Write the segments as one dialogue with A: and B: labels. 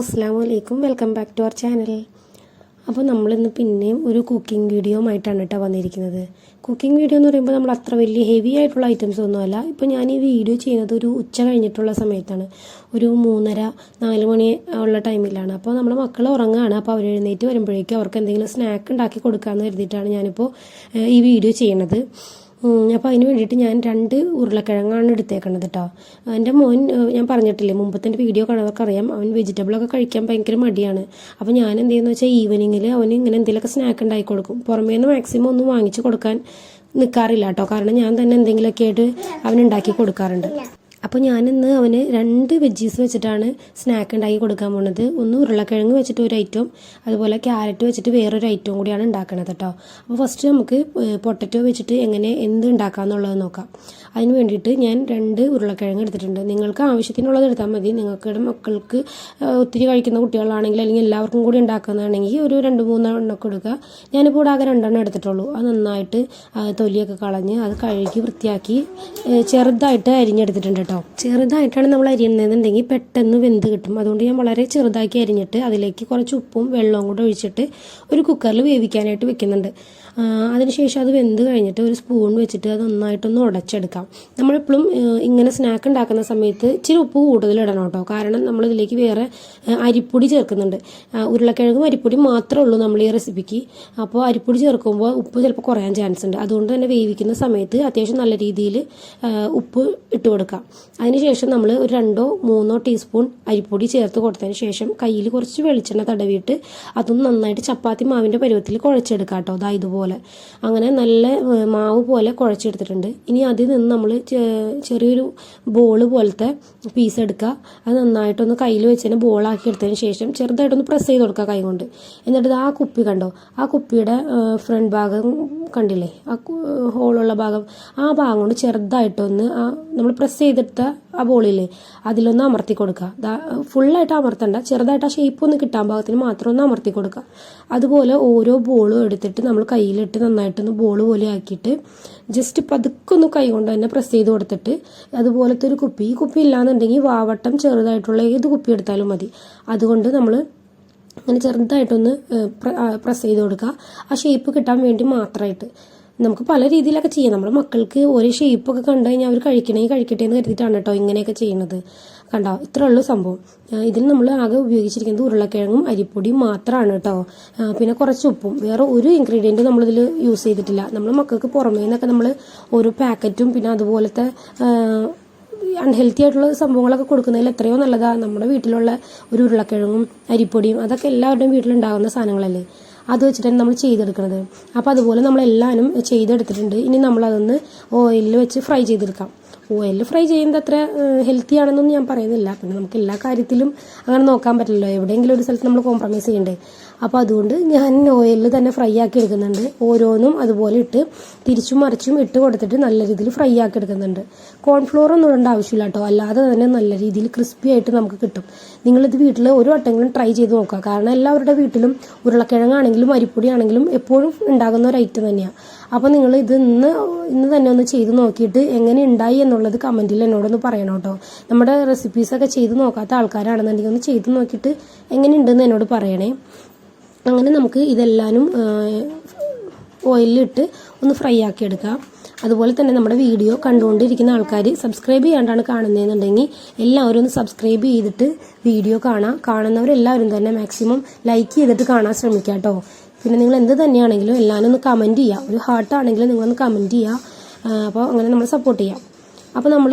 A: അസ്സാം വലൈക്കും welcome back to our channel. അപ്പോൾ നമ്മളിന്ന് പിന്നെയും ഒരു കുക്കിംഗ് വീഡിയോ ആയിട്ടാണ് കേട്ടോ വന്നിരിക്കുന്നത്. കുക്കിംഗ് വീഡിയോ എന്ന് പറയുമ്പോൾ നമ്മൾ അത്ര വലിയ ഹെവി ആയിട്ടുള്ള ഐറ്റംസ് ഒന്നുമല്ല ഇപ്പോൾ ഞാൻ ഈ വീഡിയോ ചെയ്യുന്നത് ഒരു ഉച്ച കഴിഞ്ഞിട്ടുള്ള സമയത്താണ്. ഒരു മൂന്നര നാല് മണി ഉള്ള ടൈമിലാണ് അപ്പോൾ നമ്മുടെ മക്കൾ ഉറങ്ങുകയാണ് അപ്പോൾ അവർ എഴുന്നേറ്റ് വരുമ്പോഴേക്കും അവർക്ക് എന്തെങ്കിലും സ്നാക്ക് ഉണ്ടാക്കി കൊടുക്കാമെന്ന് കരുതിയിട്ടാണ് ഞാനിപ്പോൾ ഈ വീഡിയോ ചെയ്യണത് അപ്പോൾ അതിന് വേണ്ടിയിട്ട് ഞാൻ രണ്ട് ഉരുളക്കിഴങ്ങാണ് എടുത്തേക്കണത് കേട്ടോ എന്റെ മോൻ ഞാൻ പറഞ്ഞിട്ടില്ലേ മുമ്പത്തെ വീഡിയോ കാണുന്നവർക്കറിയാം അവൻ വെജിറ്റബിളൊക്കെ കഴിക്കാൻ ഭയങ്കര മടിയാണ്. അപ്പോൾ ഞാൻ എന്ത് ചെയ്യുന്നു വെച്ചാൽ ഈവനിങ്ങിൽ അവന് ഇങ്ങനെ എന്തെങ്കിലുമൊക്കെ സ്നാക്ക് ഉണ്ടായി കൊടുക്കും. പുറമേ നിന്ന് മാക്സിമം ഒന്നും വാങ്ങിച്ച് കൊടുക്കാൻ നിൽക്കാറില്ല കേട്ടോ കാരണം ഞാൻ തന്നെ എന്തെങ്കിലുമൊക്കെ ആയിട്ട് അവനുണ്ടാക്കി കൊടുക്കാറുണ്ട്. അപ്പോൾ ഞാനിന്ന് അവന് രണ്ട് വെജീസ് വെച്ചിട്ടാണ് സ്നാക്ക് ഉണ്ടാക്കി കൊടുക്കാൻ പോണത്. ഒന്ന് ഉരുളക്കിഴങ്ങ് വെച്ചിട്ട് ഒരു ഐറ്റം അതുപോലെ ക്യാരറ്റ് വെച്ചിട്ട് വേറൊരു ഐറ്റവും കൂടിയാണ് ഉണ്ടാക്കണത് കേട്ടോ അപ്പോൾ ഫസ്റ്റ് നമുക്ക് പൊട്ടറ്റോ വെച്ചിട്ട് എങ്ങനെ എന്ത് ഉണ്ടാക്കാമെന്നുള്ളത് നോക്കാം. അതിന് വേണ്ടിയിട്ട് ഞാൻ രണ്ട് ഉരുളക്കിഴങ്ങ് എടുത്തിട്ടുണ്ട്. നിങ്ങൾക്ക് ആവശ്യത്തിനുള്ളത് എടുത്താൽ മതി. നിങ്ങൾക്കിടെ മക്കൾക്ക് ഒത്തിരി കഴിക്കുന്ന കുട്ടികളാണെങ്കിൽ അല്ലെങ്കിൽ എല്ലാവർക്കും കൂടി ഉണ്ടാക്കുന്നതാണെങ്കിൽ ഒരു രണ്ട് മൂന്നെണ്ണമൊക്കെ എടുക്കുക ഞാനിപ്പോൾ ഇവിടെ ആകെ രണ്ടെണ്ണം എടുത്തിട്ടുള്ളൂ. അത് നന്നായിട്ട് തൊലിയൊക്കെ കളഞ്ഞ് അത് കഴുകി വൃത്തിയാക്കി ചെറുതായിട്ട് അരിഞ്ഞെടുത്തിട്ടുണ്ട് കേട്ടോ. ചെറുതായിട്ടാണ് നമ്മൾ അരിയുന്നതെന്നുണ്ടെങ്കിൽ പെട്ടെന്ന് വെന്ത് കിട്ടും. അതുകൊണ്ട് ഞാൻ വളരെ ചെറുതാക്കി അരിഞ്ഞിട്ട് അതിലേക്ക് കുറച്ച് ഉപ്പും വെള്ളവും കൂടെ ഒഴിച്ചിട്ട് ഒരു കുക്കറിൽ വേവിക്കാനായിട്ട് വെക്കുന്നുണ്ട്. അതിനുശേഷം അത് വെന്ത് കഴിഞ്ഞിട്ട് ഒരു സ്പൂൺ വെച്ചിട്ട് അത് നന്നായിട്ടൊന്ന് ഉടച്ചെടുക്കാം. നമ്മളെപ്പോഴും ഇങ്ങനെ സ്നാക്ക് ഉണ്ടാക്കുന്ന സമയത്ത് ഇച്ചിരി ഉപ്പ് കൂടുതലിടണം കേട്ടോ. കാരണം നമ്മളിതിലേക്ക് വേറെ അരിപ്പൊടി ചേർക്കുന്നുണ്ട്. ഉരുളക്കിഴങ്ങും അരിപ്പൊടി മാത്രമേ ഉള്ളൂ നമ്മൾ ഈ റെസിപ്പിക്ക്. അപ്പോൾ അരിപ്പൊടി ചേർക്കുമ്പോൾ ഉപ്പ് ചിലപ്പോൾ കുറയാൻ ചാൻസ് ഉണ്ട്. അതുകൊണ്ട് തന്നെ വേവിക്കുന്ന സമയത്ത് അത്യാവശ്യം നല്ല രീതിയിൽ ഉപ്പ് ഇട്ട് കൊടുക്കാം. അതിനുശേഷം നമ്മൾ ഒരു രണ്ടോ മൂന്നോ ടീസ്പൂൺ അരിപ്പൊടി ചേർത്ത് കൊടുത്തതിന് ശേഷം കയ്യിൽ കുറച്ച് വെളിച്ചെണ്ണ തടവിയിട്ട് അതൊന്ന് നന്നായിട്ട് ചപ്പാത്തി മാവിന്റെ പരുവത്തിൽ കുഴച്ചെടുക്കാം കേട്ടോ. അതാ ഇതുപോലെ. അങ്ങനെ നല്ല മാവ് പോലെ കുഴച്ചെടുത്തിട്ടുണ്ട്. ഇനി അതിൽ നിന്ന് നമ്മൾ ചെറിയൊരു ബോൾ പോലത്തെ പീസ് എടുക്കുക. അത് നന്നായിട്ടൊന്ന് കയ്യിൽ വെച്ച് തന്നെ ബോളാക്കി എടുത്തതിന് ശേഷം ചെറുതായിട്ടൊന്ന് പ്രസ് ചെയ്ത് കൊടുക്കുക കൈ കൊണ്ട്. എന്നിട്ട് ആ കുപ്പി കണ്ടോ? ആ കുപ്പിയുടെ ഫ്രണ്ട് ഭാഗം കണ്ടില്ലേ? ആ ഹോളുള്ള ഭാഗം. ആ ഭാഗം കൊണ്ട് ചെറുതായിട്ടൊന്ന് ആ നമ്മൾ പ്രസ് ചെയ്തെടുത്ത ആ ബോളില്ലേ അതിലൊന്ന് അമർത്തി കൊടുക്കുക. ഫുള്ളായിട്ട് അമർത്തണ്ട. ചെറുതായിട്ട് ആ ഷേപ്പ് ഒന്ന് കിട്ടാൻ ഭാഗത്തിന് മാത്രം ഒന്ന് അമർത്തി കൊടുക്കുക. അതുപോലെ ഓരോ ബോളും എടുത്തിട്ട് നമ്മൾ കയ്യിലിട്ട് നന്നായിട്ടൊന്ന് ബോൾ പോലെ ആക്കിയിട്ട് ജസ്റ്റ് പതുക്കെ ഒന്ന് കൈ കൊണ്ട് തന്നെ പ്രസ് ചെയ്ത് കൊടുത്തിട്ട് അതുപോലത്തെ ഒരു കുപ്പി. ഈ കുപ്പി ഇല്ലാന്നുണ്ടെങ്കിൽ വാവട്ടം ചെറുതായിട്ടുള്ള ഏത് കുപ്പി എടുത്താലും മതി. അതുകൊണ്ട് നമ്മൾ അങ്ങനെ ചെറുതായിട്ടൊന്ന് പ്രസ് ചെയ്ത് കൊടുക്കുക. ആ ഷേപ്പ് കിട്ടാൻ വേണ്ടി മാത്രമായിട്ട് നമുക്ക് പല രീതിയിലൊക്കെ ചെയ്യാം. നമ്മുടെ മക്കൾക്ക് ഒരു ഷേപ്പൊക്കെ കണ്ടു കഴിഞ്ഞാൽ അവർ കഴിക്കണേ കഴിക്കട്ടെ എന്ന് കരുതിയിട്ടാണ് കേട്ടോ ഇങ്ങനെയൊക്കെ ചെയ്യുന്നത്. കണ്ടോ? ഇത്രേ ഉള്ളൂ സംഭവം ഇതിൽ നമ്മൾ ആകെ ഉപയോഗിച്ചിരിക്കുന്നത് ഉരുളക്കിഴങ്ങും അരിപ്പൊടിയും മാത്രമാണ് കേട്ടോ. പിന്നെ കുറച്ച് ഉപ്പും. വേറെ ഒരു ഇൻഗ്രീഡിയന്റും നമ്മളിതിൽ യൂസ് ചെയ്തിട്ടില്ല. നമ്മൾ മക്കൾക്ക് പുറമേ നിന്നൊക്കെ നമ്മൾ ഓരോ പാക്കറ്റും പിന്നെ അതുപോലത്തെ അൺഹെൽത്തി ആയിട്ടുള്ള സംഭവങ്ങളൊക്കെ കൊടുക്കുന്നതിൽ എത്രയോ നല്ലതാണ് നമ്മുടെ വീട്ടിലുള്ള ഒരു ഉരുളക്കിഴങ്ങും അരിപ്പൊടിയും അതൊക്കെ എല്ലാവരുടെയും വീട്ടിലുണ്ടാകുന്ന സാധനങ്ങളല്ലേ. അത് വെച്ചിട്ടാണ് നമ്മൾ ചെയ്തെടുക്കുന്നത് അപ്പോൾ അതുപോലെ നമ്മൾ എല്ലാവരും ചെയ്തെടുത്തിട്ടുണ്ട്. ഇനി നമ്മളതൊന്ന് ഓയിലിൽ വെച്ച് ഫ്രൈ ചെയ്തെടുക്കാം. ഓയിലിൽ ഫ്രൈ ചെയ്യുന്നത് അത്ര ഹെൽത്തി ആണെന്നൊന്നും ഞാൻ പറയുന്നില്ല. പിന്നെ നമുക്ക് എല്ലാ കാര്യത്തിലും അങ്ങനെ നോക്കാൻ പറ്റില്ലല്ലോ. എവിടെയെങ്കിലും ഒരു സ്ഥലത്ത് നമ്മൾ കോംപ്രമൈസ് ചെയ്യണ്ടേ? അപ്പോൾ അതുകൊണ്ട് ഞാൻ ഓയിലിൽ തന്നെ ഫ്രൈ ആക്കി എടുക്കുന്നുണ്ട്. ഓരോന്നും അതുപോലെ ഇട്ട് തിരിച്ചും മറിച്ചും ഇട്ട് കൊടുത്തിട്ട് നല്ല രീതിയിൽ ഫ്രൈ ആക്കി എടുക്കുന്നുണ്ട്. കോൺഫ്ലോർ ഒന്നും ഇടേണ്ട ആവശ്യമില്ല കേട്ടോ. അല്ലാതെ തന്നെ നല്ല രീതിയിൽ ക്രിസ്പി ആയിട്ട് നമുക്ക് കിട്ടും. നിങ്ങളിത് വീട്ടിൽ ഒരു വട്ടെങ്കിലും ട്രൈ ചെയ്ത് നോക്കുക. കാരണം എല്ലാവരുടെ വീട്ടിലും ഉരുളക്കിഴങ്ങാണെങ്കിലും അരിപ്പൊടി ആണെങ്കിലും എപ്പോഴും ഉണ്ടാകുന്ന ഒരു ഐറ്റം തന്നെയാണ് അപ്പോൾ നിങ്ങൾ ഇത് ഇന്ന് ഇന്ന് തന്നെ ഒന്ന് ചെയ്ത് നോക്കിയിട്ട് എങ്ങനെ ഉണ്ടായി എന്നുള്ളത് കമന്റിൽ എന്നോടൊന്ന് പറയണം കേട്ടോ. നമ്മുടെ റെസിപ്പീസൊക്കെ ചെയ്ത് നോക്കാത്ത ആൾക്കാരാണെന്നുണ്ടെങ്കിൽ ഒന്ന് ചെയ്ത് നോക്കിയിട്ട് എങ്ങനെയുണ്ടെന്ന് എന്നോട് പറയണേ. അങ്ങനെ നമുക്ക് ഇതെല്ലാനും ഓയിലിട്ട് ഒന്ന് ഫ്രൈ ആക്കി എടുക്കാം. അതുപോലെ തന്നെ നമ്മുടെ വീഡിയോ കണ്ടുകൊണ്ടിരിക്കുന്ന ആൾക്കാർ സബ്സ്ക്രൈബ് ചെയ്യാണ്ടാണ് കാണുന്നതെന്നുണ്ടെങ്കിൽ എല്ലാവരും ഒന്ന് സബ്സ്ക്രൈബ് ചെയ്തിട്ട് വീഡിയോ കാണാം. കാണുന്നവരെല്ലാവരും തന്നെ മാക്സിമം ലൈക്ക് ചെയ്തിട്ട് കാണാൻ ശ്രമിക്കാം കേട്ടോ. പിന്നെ നിങ്ങൾ എന്ത് തന്നെയാണെങ്കിലും എല്ലാവരും ഒന്ന് കമന്റ് ചെയ്യുക ഒരു ഹാർട്ട് ആണെങ്കിലും നിങ്ങളൊന്ന് കമന്റ് ചെയ്യുക അപ്പോൾ അങ്ങനെ നമ്മൾ സപ്പോർട്ട് ചെയ്യാം. അപ്പോൾ നമ്മൾ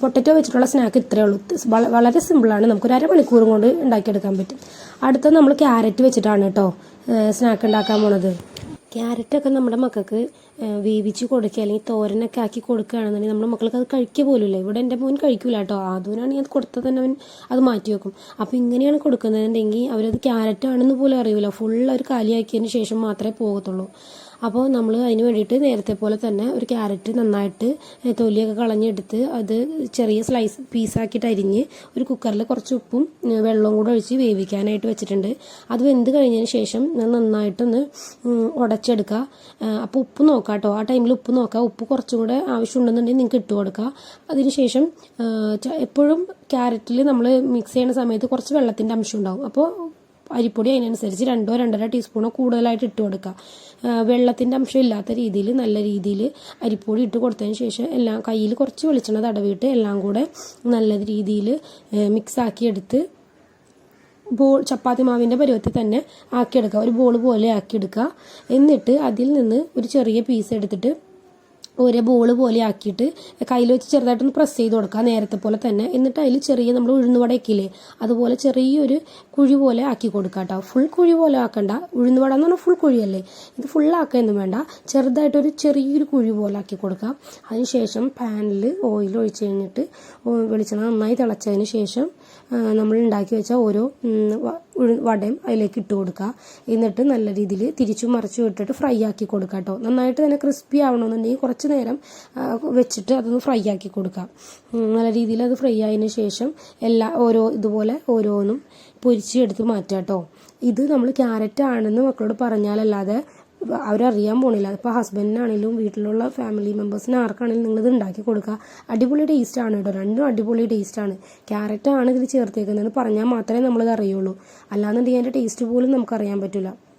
A: പൊട്ടറ്റോ വെച്ചിട്ടുള്ള സ്നാക്ക് ഇത്രയേ ഉള്ളൂ. വള- വളരെ സിമ്പിളാണ് നമുക്കൊരു അരമണിക്കൂറും കൊണ്ട് ഉണ്ടാക്കിയെടുക്കാൻ പറ്റും. അടുത്തത് നമ്മൾ ക്യാരറ്റ് വെച്ചിട്ടാണ് കേട്ടോ സ്നാക്ക് ഉണ്ടാക്കാൻ പോണത്. ക്യാരറ്റൊക്കെ നമ്മുടെ മക്കൾക്ക് വേവിച്ച് കൊടുക്കുക അല്ലെങ്കിൽ തോരനൊക്കെ ആക്കി കൊടുക്കുകയാണെന്നുണ്ടെങ്കിൽ നമ്മുടെ മക്കൾക്ക് അത് കഴിക്കുക പോലുമില്ല. ഇവിടെ എന്റെ മോൻ കഴിക്കൂല കേട്ടോ. ആദ്യനാണ് അത് കൊടുത്തത് തന്നെ അവൻ അത് മാറ്റി വെക്കും. അപ്പോൾ ഇങ്ങനെയാണ് കൊടുക്കുന്നതെന്നുണ്ടെങ്കിൽ അവരത് ക്യാരറ്റ് ആണെന്ന് പോലും അറിയില്ല ഫുൾ അവർ കാലിയാക്കിയതിന് ശേഷം മാത്രമേ പോകത്തുള്ളൂ. അപ്പോൾ നമ്മൾ അതിന് വേണ്ടിയിട്ട് നേരത്തെ പോലെ തന്നെ ഒരു ക്യാരറ്റ് നന്നായിട്ട് തൊലിയൊക്കെ കളഞ്ഞെടുത്ത് അത് ചെറിയ സ്ലൈസ് പീസാക്കിയിട്ട് അരിഞ്ഞ് ഒരു കുക്കറിൽ കുറച്ച് ഉപ്പും വെള്ളവും കൂടെ ഒഴിച്ച് വേവിക്കാനായിട്ട് വെച്ചിട്ടുണ്ട്. അത് വെന്ത് കഴിഞ്ഞതിന് ശേഷം നന്നായിട്ടൊന്ന് ഉടച്ചെടുക്കുക അപ്പോൾ ഉപ്പ് നോക്കാം കേട്ടോ ആ ടൈമിൽ ഉപ്പ് നോക്കുക ഉപ്പ് കുറച്ചും കൂടെ ആവശ്യമുണ്ടെന്നുണ്ടെങ്കിൽ നിങ്ങൾക്ക് ഇട്ട് കൊടുക്കുക അതിനുശേഷം ശേഷം എപ്പോഴും ക്യാരറ്റിൽ നമ്മൾ മിക്സ് ചെയ്യുന്ന സമയത്ത് കുറച്ച് വെള്ളത്തിന്റെ അംശം ഉണ്ടാവും. അപ്പോൾ അരിപ്പൊടി അതിനനുസരിച്ച് രണ്ടോ രണ്ടര ടീസ്പൂണോ കൂടുതലായിട്ട് ഇട്ട് കൊടുക്കുക വെള്ളത്തിന്റെ അംശം ഇല്ലാത്ത രീതിയിൽ നല്ല രീതിയിൽ അരിപ്പൊടി ഇട്ട് കൊടുത്തതിന് ശേഷം എല്ലാം കയ്യിൽ കുറച്ച് വെളിച്ചെണ്ണ തടവിയിട്ട് എല്ലാം കൂടെ നല്ല രീതിയിൽ മിക്സ് ആക്കി എടുത്ത് ബോൾ ചപ്പാത്തി മാവിന്റെ പരുവത്തിൽ തന്നെ ആക്കിയെടുക്കുക. ഒരു ബോൾ പോലെ ആക്കിയെടുക്കുക. എന്നിട്ട് അതിൽ നിന്ന് ഒരു ചെറിയ പീസ് എടുത്തിട്ട് ഒരു ബോൾ പോലെ ആക്കിയിട്ട് കയ്യിൽ വെച്ച് ചെറുതായിട്ടൊന്ന് പ്രസ് ചെയ്ത് കൊടുക്കുക. നേരത്തെ പോലെ തന്നെ. എന്നിട്ട് അതിൽ ചെറിയ നമ്മൾ ഉഴുന്നുവടയ്ക്കില്ലേ അതുപോലെ ചെറിയൊരു കുഴി പോലെ ആക്കി കൊടുക്കുക കേട്ടോ. ഫുൾ കുഴി പോലെ ആക്കണ്ട. ഉഴുന്നുവട എന്ന് പറഞ്ഞാൽ ഫുൾ കുഴിയല്ലേ. ഇത് ഫുൾ ആക്കുകയൊന്നും വേണ്ട. ചെറുതായിട്ടൊരു ചെറിയൊരു കുഴി പോലെ ആക്കി കൊടുക്കുക. അതിനുശേഷം പാനിൽ ഓയിൽ ഒഴിച്ച് കഴിഞ്ഞിട്ട് വെളിച്ചെണ്ണ നന്നായി തിളച്ചതിന് ശേഷം നമ്മൾ ഉണ്ടാക്കി വെച്ച ഓരോ വടയും അതിലേക്ക് ഇട്ട് കൊടുക്കുക. എന്നിട്ട് നല്ല രീതിയിൽ തിരിച്ചു മറിച്ചു ഇട്ടിട്ട് ഫ്രൈ ആക്കി കൊടുക്കുക കേട്ടോ. നന്നായിട്ട് തന്നെ ക്രിസ്പി ആവണമെന്നുണ്ടെങ്കിൽ കുറച്ച് നേരം വെച്ചിട്ട് അതൊന്ന് ഫ്രൈ ആക്കി കൊടുക്കാം. നല്ല രീതിയിൽ അത് ഫ്രൈ ആയതിനു ശേഷം എല്ലാ ഓരോ ഇതുപോലെ ഓരോന്നും പൊരിച്ചെടുത്ത് മാറ്റുക കേട്ടോ. ഇത് നമ്മൾ ക്യാരറ്റ് ആണെന്ന് മക്കളോട് പറഞ്ഞാലല്ലാതെ അവരറിയാൻ പോണില്ല. ഇപ്പോൾ ഹസ്ബൻഡിനാണെങ്കിലും വീട്ടിലുള്ള ഫാമിലി മെമ്പേഴ്സിന് ആർക്കാണെങ്കിലും നിങ്ങളിത് ഉണ്ടാക്കി കൊടുക്കുക. അടിപൊളി ടേസ്റ്റ് ആണ് കേട്ടോ. രണ്ടും അടിപൊളി ടേസ്റ്റ് ആണ്. ക്യാരറ്റ് ആണ് ഇതിൽ ചേർത്തേക്കുന്നതെന്ന് പറഞ്ഞാൽ മാത്രമേ നമ്മളിത് അറിയുള്ളൂ. അല്ലാന്നുണ്ടെങ്കിൽ അതിന്റെ ടേസ്റ്റ് പോലും നമുക്കറിയാൻ പറ്റില്ല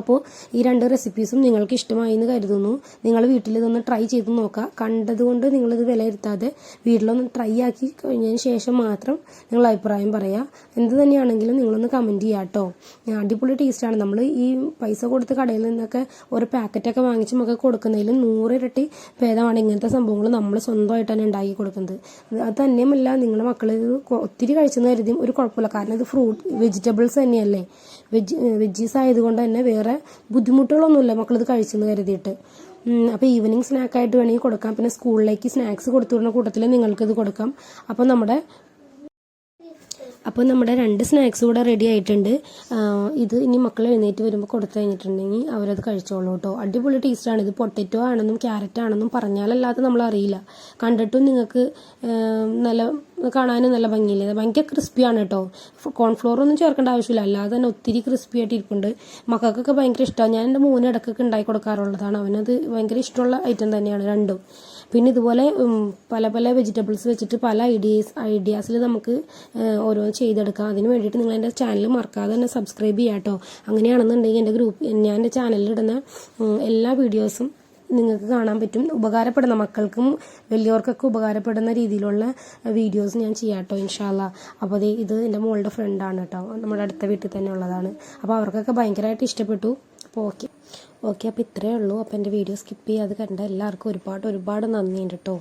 A: അപ്പോൾ ഈ രണ്ട് റെസിപ്പീസും നിങ്ങൾക്ക് ഇഷ്ടമായി എന്ന് കരുതുന്നു. നിങ്ങൾ വീട്ടിൽ ഇതൊന്ന് ട്രൈ ചെയ്ത് നോക്കുക കണ്ടതുകൊണ്ട് നിങ്ങളിത് വിലയിരുത്താതെ വീട്ടിലൊന്ന് ട്രൈ ആക്കി കഴിഞ്ഞതിന് ശേഷം മാത്രം നിങ്ങൾ അഭിപ്രായം പറയുക എന്ത് തന്നെയാണെങ്കിലും നിങ്ങളൊന്ന് കമന്റ് ചെയ്യുക കേട്ടോ അടിപൊളി ടേസ്റ്റാണ് നമ്മൾ ഈ പൈസ കൊടുത്ത് കടയിൽ നിന്നൊക്കെ ഒരു പാക്കറ്റൊക്കെ വാങ്ങിച്ച് നമുക്ക് കൊടുക്കുന്നതിലും നൂറിരട്ടി ഭേദമാണ് ഇങ്ങനത്തെ സംഭവങ്ങൾ നമ്മൾ സ്വന്തമായിട്ട് തന്നെ ഉണ്ടാക്കി കൊടുക്കുന്നത്. അത് തന്നെയുമല്ല നിങ്ങളുടെ മക്കൾ ഒത്തിരി കഴിച്ചെന്ന് കരുതിയും ഒരു കുഴപ്പമില്ല. കാരണം ഇത് ഫ്രൂട്ട് വെജിറ്റബിൾസ് തന്നെയല്ലേ? വെജ് വെജീസ് ആയതുകൊണ്ട് തന്നെ വേറെ ബുദ്ധിമുട്ടുകളൊന്നുമില്ല മക്കളിത് കഴിച്ചെന്ന് കരുതിയിട്ട്. അപ്പോൾ ഈവനിങ് സ്നാക്കായിട്ട് വേണമെങ്കിൽ കൊടുക്കാം. പിന്നെ സ്കൂളിലേക്ക് സ്നാക്സ് കൊടുത്തു വിടുന്ന കൂട്ടത്തിൽ നിങ്ങൾക്കിത് കൊടുക്കാം. അപ്പോൾ നമ്മുടെ അപ്പോൾ നമ്മുടെ രണ്ട് സ്നാക്സ് കൂടെ റെഡി ആയിട്ടുണ്ട്. ഇത് ഇനി മക്കൾ എഴുന്നേറ്റ് വരുമ്പോൾ കൊടുത്തു കഴിഞ്ഞിട്ടുണ്ടെങ്കിൽ അവരത് കഴിച്ചോളൂ കേട്ടോ അടിപൊളി ടേസ്റ്റാണ് ഇത് പൊട്ടറ്റോ ആണെന്നും ക്യാരറ്റ് ആണെന്നും പറഞ്ഞാലല്ലാതെ നമ്മൾ അറിയില്ല കണ്ടിട്ടും നിങ്ങൾക്ക് നല്ല കാണാനും നല്ല ഭംഗിയില്ല? ഭയങ്കര ക്രിസ്പിയാണ് കേട്ടോ കോൺഫ്ലോർ ഒന്നും ചേർക്കേണ്ട ആവശ്യമില്ല. അല്ലാതെ തന്നെ ഒത്തിരി ക്രിസ്പി ആയിട്ട് ഇരിപ്പുണ്ട്. മക്കൾക്കൊക്കെ ഭയങ്കര ഇഷ്ടമാണ് ഞാൻ എന്റെ മൂന്ന് ഇടക്കൊക്കെ ഉണ്ടാക്കി കൊടുക്കാറുള്ളതാണ്. അവനത് ഭയങ്കര ഇഷ്ടമുള്ള ഐറ്റം തന്നെയാണ് രണ്ടും. പിന്നെ ഇതുപോലെ പല പല വെജിറ്റബിൾസ് വെച്ചിട്ട് പല ഐഡിയസ് ഐഡിയാസിൽ നമുക്ക് ഓരോന്ന് ചെയ്തെടുക്കാം. അതിന് വേണ്ടിയിട്ട് നിങ്ങൾ എന്റെ ചാനൽ മറക്കാതെ തന്നെ സബ്സ്ക്രൈബ് ചെയ്യാം കേട്ടോ അങ്ങനെയാണെന്നുണ്ടെങ്കിൽ എന്റെ ഗ്രൂപ്പ് ഞാൻ എന്റെ ചാനലിലിടുന്ന എല്ലാ വീഡിയോസും നിങ്ങൾക്ക് കാണാൻ പറ്റും. ഉപകാരപ്പെടുന്ന മക്കൾക്കും വലിയവർക്കൊക്കെ ഉപകാരപ്പെടുന്ന രീതിയിലുള്ള വീഡിയോസ് ഞാൻ ചെയ്യാം കേട്ടോ ഇൻഷാല്ല അപ്പോൾ അതെ ഇത് എന്റെ മോളുടെ ഫ്രണ്ടാണ് കേട്ടോ നമ്മുടെ അടുത്ത വീട്ടിൽ തന്നെ ഉള്ളതാണ്. അപ്പോൾ അവർക്കൊക്കെ ഭയങ്കരമായിട്ട് ഇഷ്ടപ്പെട്ടു. അപ്പോൾ ഓക്കെ. ഓക്കെ അപ്പോൾ ഇത്രയേ ഉള്ളൂ. അപ്പോൾ എന്റെ വീഡിയോ സ്കിപ്പ് ചെയ്യാതെ കണ്ട എല്ലാവർക്കും ഒരുപാട് ഒരുപാട് നന്ദിയുണ്ട് കേട്ടോ.